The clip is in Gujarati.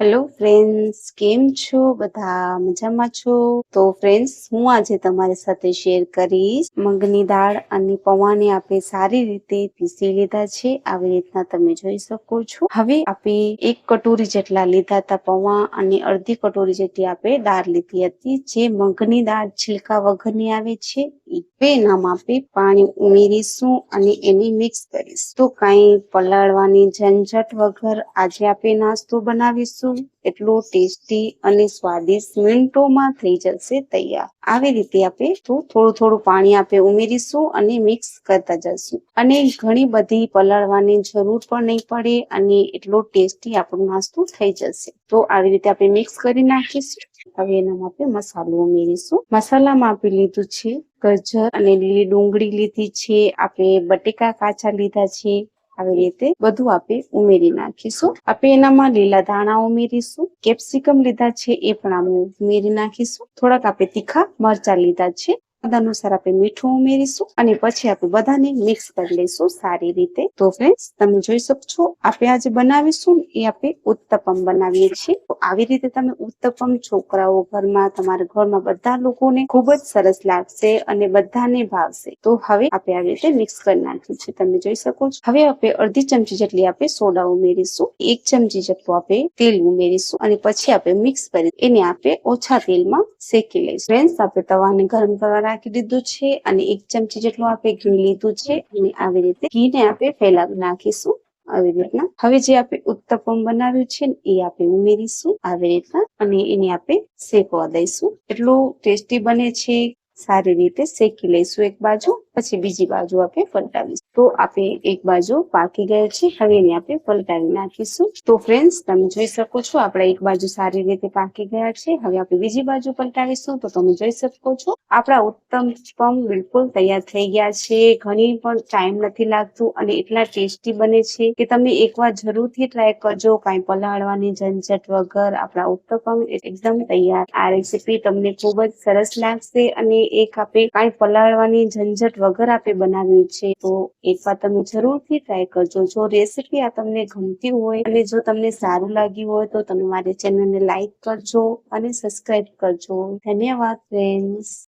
હેલો ફ્રેન્ડ્સ કેમ છો? બધા મજામાં છો? તો ફ્રેન્ડ્સ હું આજે તમારી સાથે શેર કરીશ મગની દાળ અને પૌવાને આપણે સારી રીતે પીસી લીધા છે. આવી રીતના તમે જોઈ શકો છો. હવે આપણે એક કટોરી જેટલા લીધા હતા પૌવા અને અડધી કટોરી જેટલી આપણે દાળ લીધી હતી. જે મગની દાળ છિલકા વગરની આવે છે. બે નામ આપણે પાણી ઉમેરીશું અને એને મિક્સ કરીશું. તો કાંઈ પલાળવાની ઝંઝટ વગર આજે આપણે નાસ્તો બનાવીશું. એટલો ટેસ્ટી અને સ્વાદિષ્ટ મિનિટોમાં થઈ જશે તૈયાર. આવી રીતે આપણે થોડું થોડું પાણી આપણે ઉમેરીશું અને મિક્સ કરતા જશું. અને ઘણી બધી પલાળવાની જરૂર પણ નહીં પડે અને એટલો ટેસ્ટી આપણો નાસ્તો થઈ જશે. તો આવી રીતે આપણે મિક્સ કરી નાખીશું. હવે એનામાં આપણે મસાલો ઉમેરીશું. મસાલામાં આપણે લીધું છે, ગજર અને લીલી ડુંગળી લીધી છે, આપણે બટેકા કાચા લીધા છે. આવી રીતે બધું આપણે ઉમેરી નાખીશું. આપણે એનામાં લીલા ધાણા ઉમેરીશું. કેપ્સિકમ લીધા છે એ પણ આપણે ઉમેરી નાખીશું. થોડાક આપણે તીખા મરચા લીધા છે. સ્વાદ અનુસાર આપણે મીઠું ઉમેરીશું અને પછી આપણે બધાને મિક્સ કરી લઈશું સારી રીતે. તો ફ્રેન્ડ્સ તમે જોઈ શકો છો આપણે આજે બનાવીશું, એ આપણે ઉત્તપમ બનાવીએ છીએ. તો આવી રીતે તમે ઉત્તપમ છોકરાઓ ઘરમાં, તમારા ઘરમાં બધા લોકોને ખૂબ જ સરસ લાગશે અને બધાને ભાવશે. તો હવે આપણે આવી રીતે મિક્સ કરી નાખ્યું છે. તમે જોઈ શકો છો. હવે આપણે અડધી ચમચી જેટલી આપણે સોડા ઉમેરીશું. એક ચમચી જેટલું આપણે તેલ ઉમેરીશું અને પછી આપણે મિક્સ કરી એને આપણે ઓછા તેલમાં શેકી લઈશું. ફ્રેન્ડ્સ આપણે તવાને ગરમ કરવા રાખી દીધું છે અને એક ચમચી જેટલું આપણે ઘી લીધું છે અને આવી રીતે ઘીને આપણે ફેલાવી નાખીશું આવી રીતના. હવે જે આપણે ઉત્તપમ બનાવ્યું છે એ આપણે ઉમેરીશું આવી રીતના અને એને આપણે શેકવા દઈશું. એટલું ટેસ્ટી બને છે, સારી રીતે શેકી લઈશું એક બાજુ, પછી બીજી બાજુ આપણે પલટાવીશું તો આપણે એક બાજુ પાકી ગયેલ છે. હવે એને આપણે પલટાવી નાખીશું. તો ફ્રેન્ડ્સ તમે જોઈ શકો છો, આપણા એક બાજુ સારી રીતે પાકી ગયા છે. હવે આપણે બીજી બાજુ પલટાવીશું, તો તમે જોઈ શકો છો. આપણા ઉત્તમ પમ બિલકુલ તૈયાર થઈ ગયા છે. ઘણી પણ ટાઈમ નથી લાગતું અને એટલા ટેસ્ટી બને છે કે તમે એકવાર જરૂરથી ટ્રાય કરજો. કાંઈ પલાળવાની ઝંઝટ વગર આપણા ઉત્તપમ એકદમ તૈયાર. આ રેસીપી તમને ખૂબ જ સરસ લાગશે અને એક આપણે કાંઈ પલાળવાની ઝંઝટ વગર આપણે બનાવ્યું છે. તો એકવાર તમે જરૂરથી ટ્રાય કરજો. જો રેસીપી આ તમને ગમતી હોય અને જો તમને સારું લાગ્યું હોય તો તમે મારી ચેનલને લાઈક કરજો અને સબસ્ક્રાઈબ કરજો. ધન્યવાદ ફ્રેન્ડ્સ